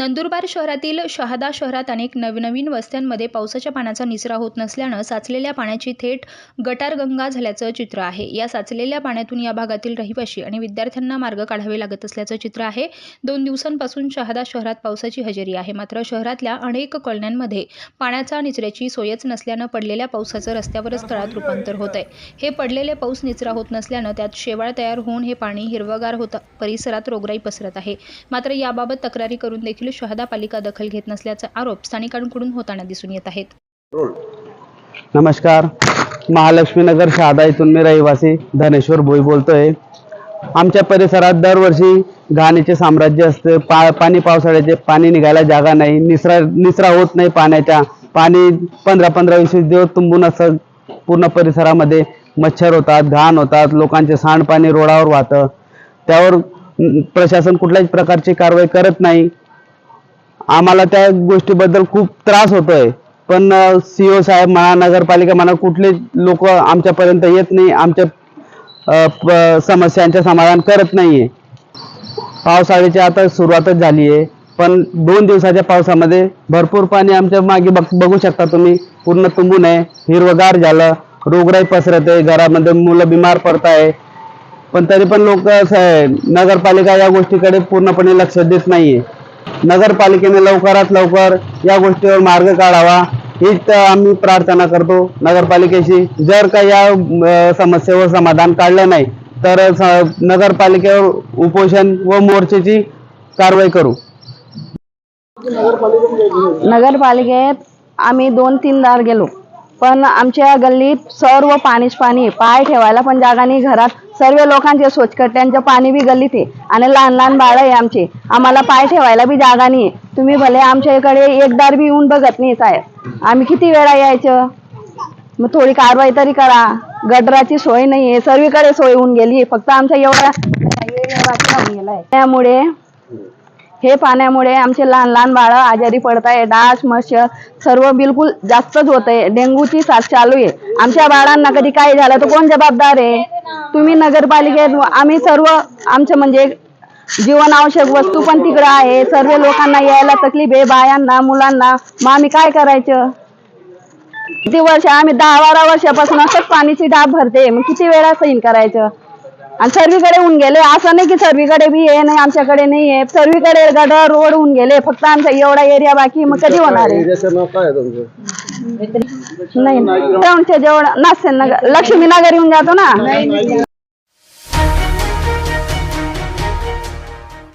नंदुरबार शहरातील शहादा शहरात अनेक नवनवीन वस्त्यांमध्ये पावसाच्या पाण्याचा निचरा होत नसल्यानं साचलेल्या पाण्याची थेट गटारगंगा झाल्याचं चित्र आहे. या साचलेल्या पाण्यातून या भागातील रहिवाशी आणि विद्यार्थ्यांना मार्ग काढावे लागत असल्याचं चित्र आहे. दोन दिवसांपासून शहादा शहरात पावसाची हजेरी आहे. मात्र शहरातल्या अनेक कॉलन्यांमध्ये पाण्याचा निचऱ्याची सोयच नसल्यानं पडलेल्या पावसाचं रस्त्यावरच तळात रूपांतर होत आहे हे पडलेले पाऊस निचरा होत नसल्यानं त्यात शेवाळ तयार होऊन हे पाणी हिरवगार होत. परिसरात रोगराई पसरत आहे. मात्र याबाबत तक्रारी करून देखील शहादा पालिका दखल घेत नसल्याचा आरोप स्थानिकांकडून होताना दिसून येत आहेत. नमस्कार. महालक्ष्मी नगर शहादा इथून मी रहिवासी धनेश्वर भोई बोलतोय. आमच्या परिसरात दरवर्षी घाणीचे साम्राज्य असते. पा पाणी पावसाळ्याचे पाणी निघायला जागा नाही. निसरा निचरा होत नाही पाण्याच्या. पाणी पंधरा पंधरा वीस वीस दिवस तुंबून असं पूर्ण परिसरामध्ये मच्छर होतात घाण होतात. लोकांचे सांडपाणी रोडावर वाहतं. त्यावर प्रशासन कुठल्याच प्रकारची कारवाई करत नाही. आम्हाला त्या गोष्टीबद्दल खूप त्रास होतोय. पण सीओ साहेब म्हणा नगरपालिका म्हणा कुठले लोक आमच्यापर्यंत येत नाही. आमच्या समस्यांचे समाधान करत नाहीये. पावसाळ्याची आता सुरुवातच झाली आहे. पण दोन दिवसाच्या पावसामध्ये भरपूर पाणी आमच्या मागे बघ बघू शकता तुम्ही. पूर्ण तुंबून आहे. हिरवगार झालं. रोगराई पसरत. आहे घरामध्ये मुलं बिमार पडत आहे पण तरी पण लोक नगरपालिका या गोष्टीकडे पूर्णपणे लक्ष देत नाहीये. नगरपालिकेने लवकरात लवकर या गोष्टीवर मार्ग काढावा. हीच आम्ही प्रार्थना करतो. नगरपालिकेशी जर का या समस्येवर समाधान काढलं नाही तर नगरपालिकेवर उपोषण व मोर्चेची कारवाई करू. नगरपालिकेत आम्ही दोन तीनदार गेलो. पण आमच्या गल्लीत सर्व पाणीच पाणी पाय ठेवायला पण जागा नाही घरात सर्व लोकांचे स्वच्छकट्यांचं पाणी बी गल्लीत आहे. आणि लहान लहान बाळ आहे आमचे. आम्हाला पाय ठेवायला बी जागा नाही आहे. तुम्ही भले आमच्या इकडे एकदार बी येऊन बघत नाही साहेब. आम्ही किती वेळा यायचं? मग थोडी कारवाई तरी करा. गडराची सोय नाही आहे. सर्वीकडे सोय होऊन गेली फक्त आमच्या एवढ्या गेलाय त्यामुळे हे पाण्यामुळे आमचे लहान लहान बाळं आजारी पडत आहे डास मच्छर सर्व बिलकुल जास्तच होत आहे डेंग्यूची साथ चालू आहे. आमच्या बाळांना कधी काय झालं तर कोण जबाबदार आहे? तुम्ही नगरपालिकेत आम्ही सर्व आमचं म्हणजे जीवनावश्यक वस्तू पण तिकडं आहे. सर्व लोकांना यायला तकलीफ आहे बायांना मुलांना. मग आम्ही काय करायचं? किती वर्ष आम्ही दहा बारा वर्षापासून असंच पाणीची डाब भरते. मग किती वेळा सैन करायचं? आणि सर्वीकडे होऊन गेले. असं नाही की सर्वीकडे बी आहे नाही आमच्याकडे नाही आहे सर्वीकडे गडर रोड होऊन गेले. फक्त आमचा एवढा एरिया बाकी मग कधी होणार आहे? नाही जेवढ नास्य नगर लक्ष्मी नगर येऊन जातो ना?